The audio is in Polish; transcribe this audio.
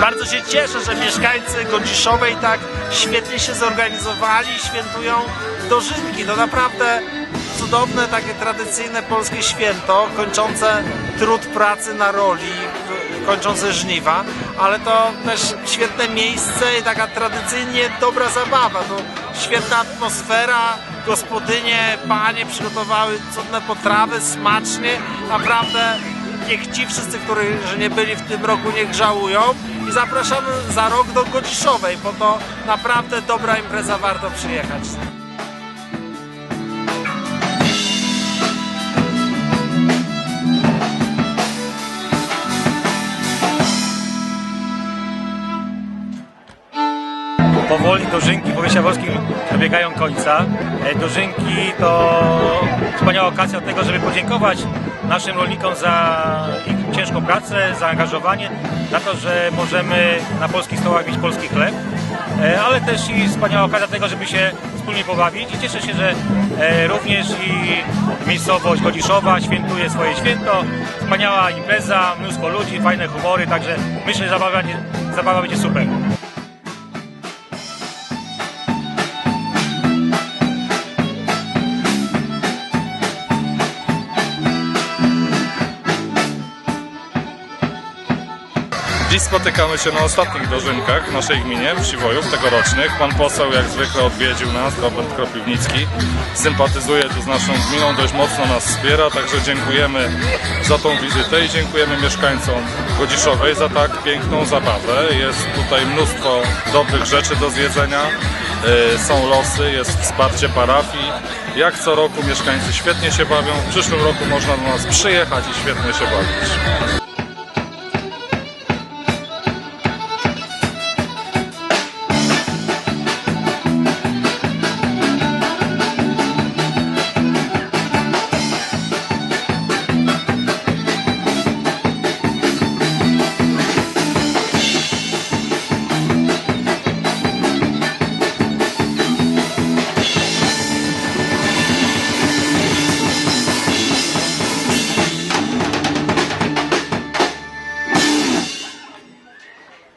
Bardzo się cieszę, że mieszkańcy Godziszowej tak świetnie się zorganizowali i świętują dożynki. To naprawdę cudowne, takie tradycyjne polskie święto, kończące trud pracy na roli, kończące żniwa, ale to też świetne miejsce i taka tradycyjnie dobra zabawa. To świetna atmosfera, gospodynie, panie przygotowały cudne potrawy, smacznie, naprawdę niech ci wszyscy, którzy nie byli w tym roku, niech żałują i zapraszamy za rok do Godziszowej, bo to naprawdę dobra impreza, warto przyjechać. Powoli dożynki w Powiecie Wolskim dobiegają końca. E, Dożynki to wspaniała okazja do tego, żeby podziękować naszym rolnikom za ich ciężką pracę, zaangażowanie, za to, że możemy na polskich stołach mieć polski chleb, E, ale też i wspaniała okazja do tego, żeby się wspólnie pobawić i cieszę się, że e, również i miejscowość Godziszowa świętuje swoje święto. Wspaniała impreza, mnóstwo ludzi, fajne humory, także myślę, że zabawa, zabawa będzie super. Dziś spotykamy się na ostatnich dożynkach w naszej gminie, w Siwojów, tegorocznych. Pan poseł jak zwykle odwiedził nas, Robert Kropiwnicki. Sympatyzuje tu z naszą gminą, dość mocno nas wspiera, także dziękujemy za tą wizytę i dziękujemy mieszkańcom Godziszowej za tak piękną zabawę. Jest tutaj mnóstwo dobrych rzeczy do zjedzenia, yy, są losy, jest wsparcie parafii. Jak co roku mieszkańcy świetnie się bawią, w przyszłym roku można do nas przyjechać i świetnie się bawić.